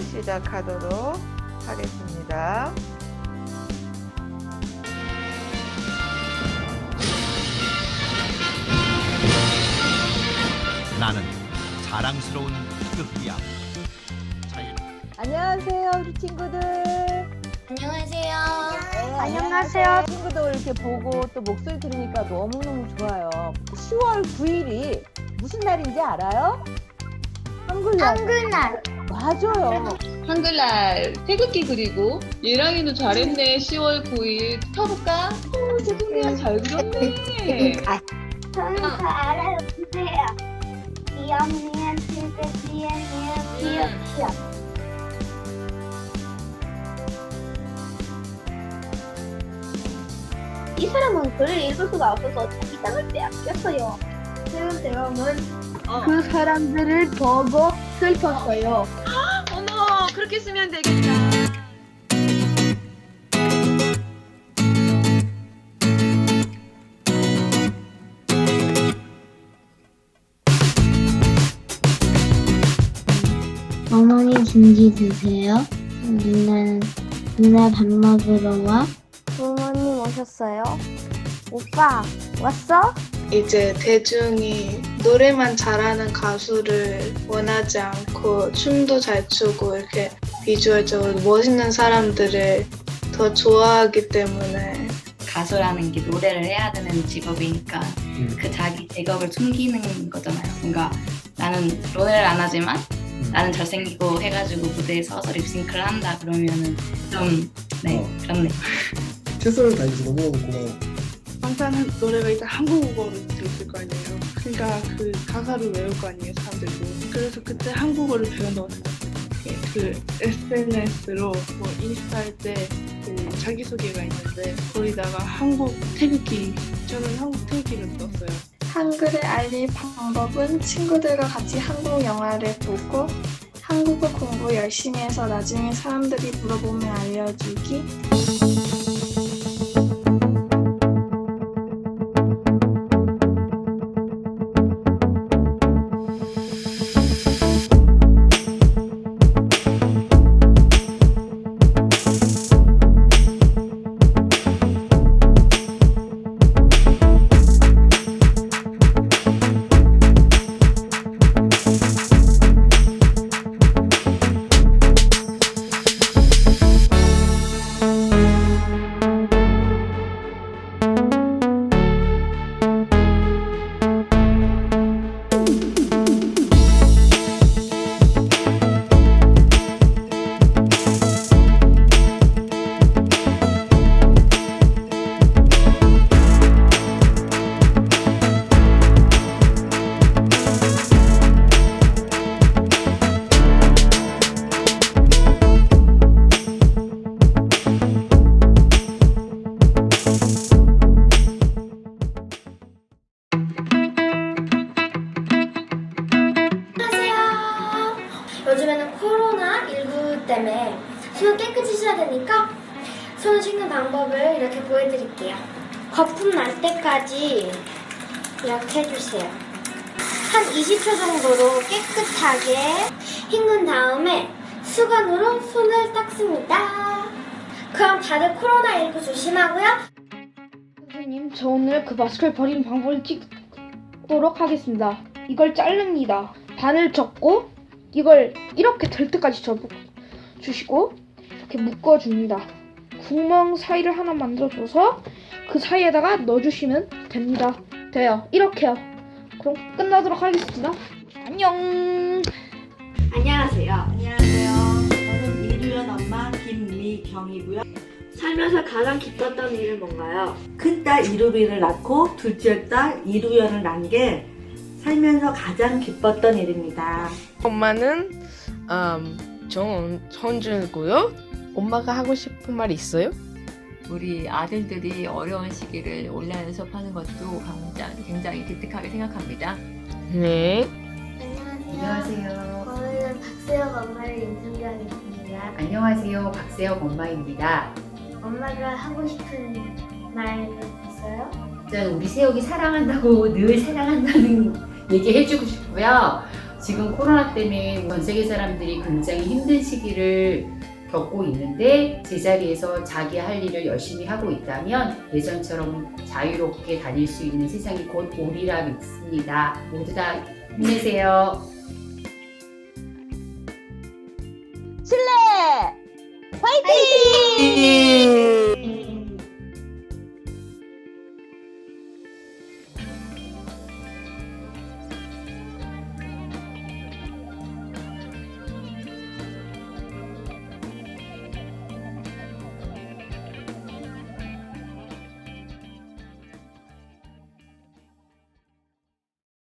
시작하도록 하겠습니다. 나는 자랑스러운. 자유. 안녕하세요, 우리 친구들. 안녕하세요. 네, 안녕하세요. 친구들 이렇게 보고 또 목소리 들으니까 너무너무 좋아요. 10월 9일이 무슨 날인지 알아요? 한글날. 한글날. 맞아요. 한글날 태극기 그리고 예랑이도 잘했네 10월 9일 펴볼까? 오 죄송해요 잘 그렸네 저는 다 알아요. 기억시요. 이 사람은 글을 읽을 수가 없어서 자기 땅을 빼앗겼어요. 세운 대왕은 그 사람들을 보고 슬펐어요. 어머 그렇게 쓰면 되겠다 어머니 김치 드세요? 누나는 누나 밥 먹으러 와? 부모님 오셨어요? 오빠 왔어? 이제 대중이 노래만 잘하는 가수를 원하지 않고 춤도 잘 추고 이렇게 비주얼적으로 멋있는 사람들을 더 좋아하기 때문에 가수라는 게 노래를 해야 되는 직업이니까 그 자기 직업을 숨기는 거잖아요. 뭔가 나는 노래를 안 하지만 나는 잘생기고 해가지고 무대에 서서 립싱크를 한다 그러면은 좀네 어. 그렇네요. 최선을 다해서 너무 고마워. 항상 노래가 일단 한국어로 돼 있을 거 아니에요. 그러니까 그 가사를 외울 거 아니에요, 사람들도. 그래서 그때 한국어를 배운다고 생각해요. 그 SNS로 뭐 인스타 할 때 그 자기소개가 있는데 거기다가 한국 태극기, 저는 한국 태극기를 썼어요. 한글을 알릴 방법은 친구들과 같이 한국 영화를 보고 한국어 공부 열심히 해서 나중에 사람들이 물어보면 알려주기. 손을 씻는 방법을 이렇게 보여드릴게요. 거품 날 때까지 이렇게 해주세요. 한 20초 정도로 깨끗하게 헹군 다음에 수건으로 손을 닦습니다. 그럼 다들 코로나19 조심하고요. 선생님, 저 오늘 그 마스크를 버리는 방법을 찍도록 하겠습니다. 이걸 자릅니다. 반을 접고 이걸 이렇게 될 때까지 접어 주시고 이렇게 묶어줍니다. 구멍 사이를 하나 만들어줘서 그 사이에다가 넣어주시면 됩니다. 돼요. 이렇게요. 그럼 끝나도록 하겠습니다. 안녕. 안녕하세요. 안녕하세요. 저는 이루연 엄마 김미경이고요. 살면서 가장 기뻤던 일은 뭔가요? 큰딸 이루비를 낳고 둘째 딸 이루연을 낳은 게 살면서 가장 기뻤던 일입니다. 엄마는 음, 정선주고요. 엄마가 하고 싶은 말 있어요? 우리 아들들이 어려운 시기를 온라인 수업하는 것도 굉장히, 굉장히 기특하게 생각합니다. 네. 안녕하세요. 저는 박세혁 엄마를 인터뷰하겠습니다. 안녕하세요. 박세혁 엄마입니다. 엄마가 하고 싶은 말 있어요? 저는 우리 세혁이 사랑한다고 늘 사랑한다는 얘기 해주고 싶고요. 지금 코로나 때문에 전 세계 사람들이 굉장히 힘든 시기를 겪고 있는데 제자리에서 자기 할 일을 열심히 하고 있다면 예전처럼 자유롭게 다닐 수 있는 세상이 곧 오리라 믿습니다. 모두 다 힘내세요.